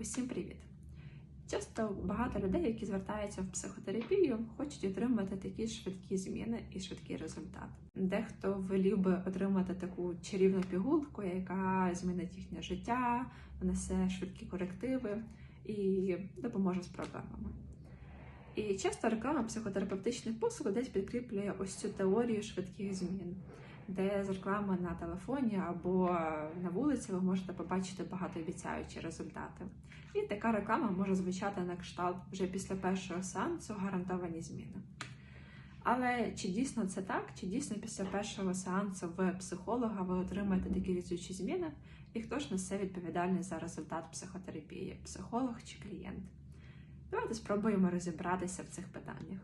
Усім привіт! Часто багато людей, які звертаються в психотерапію, хочуть отримати такі швидкі зміни і швидкий результат. Дехто волів би отримати таку чарівну пігулку, яка змінить їхнє життя, внесе швидкі корективи і допоможе з проблемами. І часто реклама психотерапевтичних послуг десь підкріплює ось цю теорію швидких змін, де з реклами на телефоні або на вулиці ви можете побачити багатообіцяючі результати. І така реклама може звучати на кшталт вже після першого сеансу гарантовані зміни. Але чи дійсно це так? Чи дійсно після першого сеансу в психолога ви отримаєте такі різучі зміни? І хто ж несе відповідальність за результат психотерапії психолог чи клієнт? Давайте спробуємо розібратися в цих питаннях.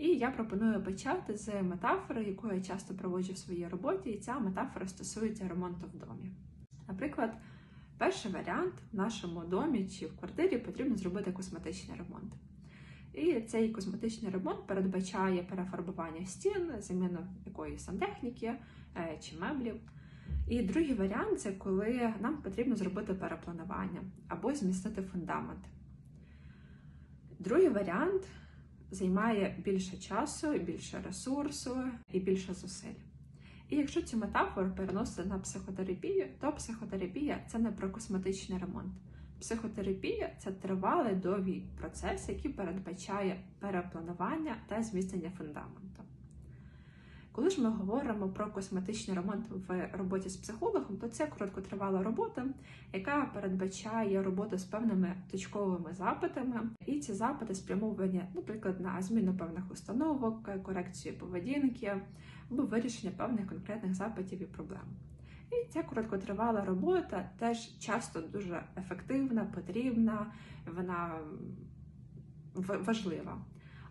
І я пропоную почати з метафори, яку я часто проводжу в своїй роботі, і ця метафора стосується ремонту в домі. Наприклад, перший варіант в нашому домі чи в квартирі потрібно зробити косметичний ремонт. І цей косметичний ремонт передбачає перефарбування стін, заміну якоїсь сантехніки е, чи меблів. І другий варіант це коли нам потрібно зробити перепланування або змістити фундамент. Другий варіант займає більше часу, більше ресурсу і більше зусиль. І якщо цю метафору переносити на психотерапію, то психотерапія це не про косметичний ремонт. Психотерапія це тривалий довгий процес, який передбачає перепланування та зміцнення фундаменту. Коли ж ми говоримо про косметичний ремонт в роботі з психологом, то це короткотривала робота, яка передбачає роботу з певними точковими запитами, і ці запити спрямовані, наприклад, на зміну певних установок, корекцію поведінки або вирішення певних конкретних запитів і проблем. І ця короткотривала робота теж часто дуже ефективна, потрібна, вона важлива.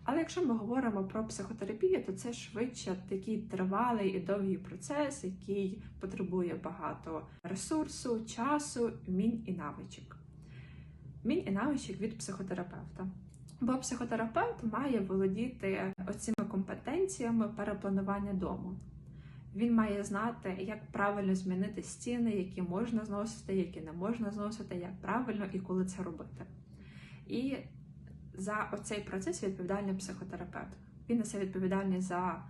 Але якщо ми говоримо про психотерапію, то це швидше такий тривалий і довгий процес, який потребує багато ресурсу, часу, вмінь і навичок. Вмінь і навичок від психотерапевта. Бо психотерапевт має володіти оціми компетенціями перепланування дому. Він має знати, як правильно змінити стіни, які можна зносити, які не можна зносити, як правильно і коли це робити. І за оцей процес відповідальний психотерапевт. Він несе відповідальність за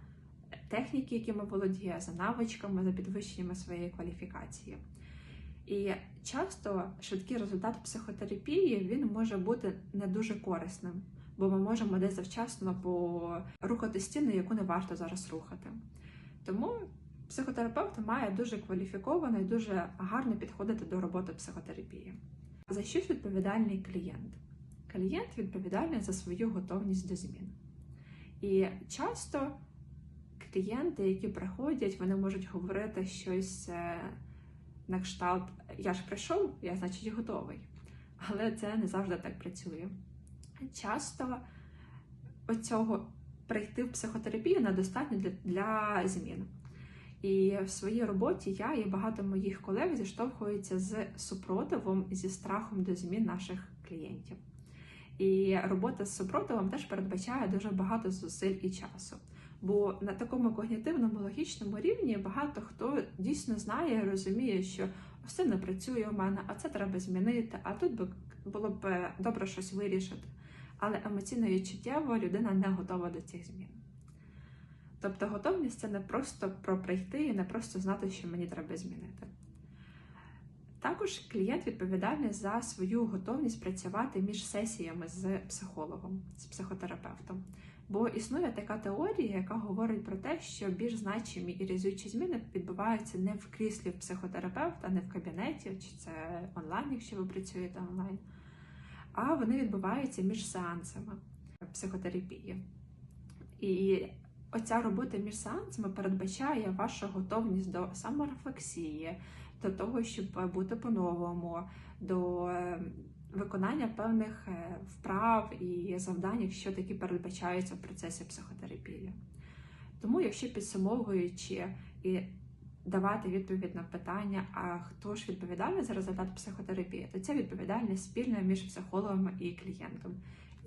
техніки, якими володіє, за навичками, за підвищеннями своєї кваліфікації. І часто швидкий результат психотерапії він може бути не дуже корисним, бо ми можемо десь завчасно порухати стіну, яку не варто зараз рухати. Тому психотерапевт має дуже кваліфіковано і дуже гарно підходити до роботи психотерапії. За щось відповідальний клієнт. Клієнт відповідальний за свою готовність до змін. І часто клієнти, які приходять, вони можуть говорити щось на кшталт Я ж прийшов, я значить готовий. Але це не завжди так працює. Часто оцього прийти в психотерапію недостатньо для, для змін. І в своїй роботі я і багато моїх колег зіштовхуються з супротивом зі страхом до змін наших клієнтів. І робота з супротивом теж передбачає дуже багато зусиль і часу. Бо на такому когнітивному логічному рівні багато хто дійсно знає і розуміє, що все не працює у мене, а це треба змінити, а тут би було б добре щось вирішити. Але емоційно і чуттєво людина не готова до цих змін. Тобто готовність це не просто про прийти і не просто знати, що мені треба змінити. Також клієнт відповідальний за свою готовність працювати між сесіями з психологом, з психотерапевтом. Бо існує така теорія, яка говорить про те, що більш значимі і різучі зміни відбуваються не в кріслі психотерапевта, не в кабінеті, чи це онлайн, якщо ви працюєте онлайн, а вони відбуваються між сеансами психотерапії. І оця робота між сеансами передбачає вашу готовність до саморефлексії, до того, щоб бути по-новому, до виконання певних вправ і завдань, що такі передбачаються в процесі психотерапії. Тому, якщо підсумовуючи і давати відповідь на питання, а хто ж відповідальний за результат психотерапії, то ця відповідальність спільна між психологом і клієнтом.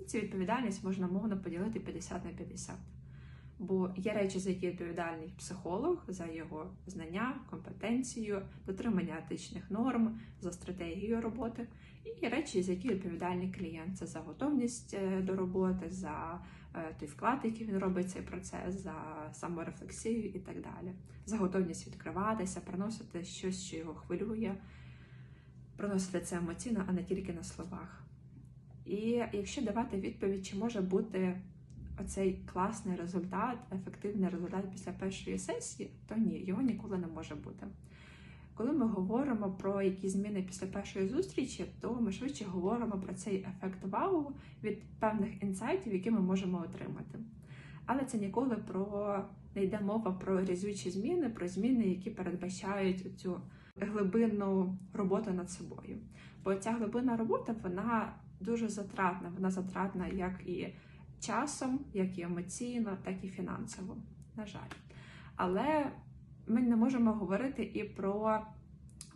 І цю відповідальність можна мовно поділити 50 на 50. Бо є речі, за які відповідальний психолог, за його знання, компетенцію, дотримання етичних норм, за стратегією роботи, і є речі, за які відповідальний клієнт. Це за готовність е, до роботи, за е, той вклад, який він робить цей процес, за саморефлексію і так далі, за готовність відкриватися, приносити щось, що його хвилює, приносити це емоційно, а не тільки на словах. І якщо давати відповідь, чи може бути оцей класний результат, ефективний результат після першої сесії, то ні, його ніколи не може бути. Коли ми говоримо про якісь зміни після першої зустрічі, то ми швидше говоримо про цей ефект вау від певних інсайтів, які ми можемо отримати. Але це ніколи про не йде мова про різючі зміни, про зміни, які передбачають цю глибинну роботу над собою. Бо ця глибинна робота вона дуже затратна. Вона затратна як і часом, як і емоційно, так і фінансово. На жаль. Але ми не можемо говорити і про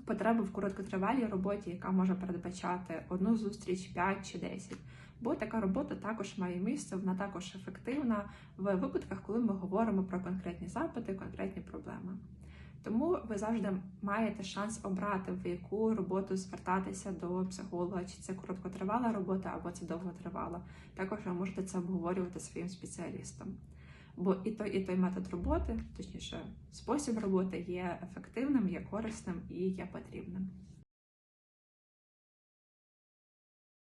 потребу в короткотривалій роботі, яка може передбачати одну зустріч, 5 чи 10. Бо така робота також має місце, вона також ефективна в випадках, коли ми говоримо про конкретні запити, конкретні проблеми. Тому ви завжди маєте шанс обрати, в яку роботу звертатися до психолога, чи це короткотривала робота, або це довготривала. Також ви можете це обговорювати своїм спеціалістом. Бо і той, і той метод роботи, точніше, спосіб роботи є ефективним, є корисним і є потрібним.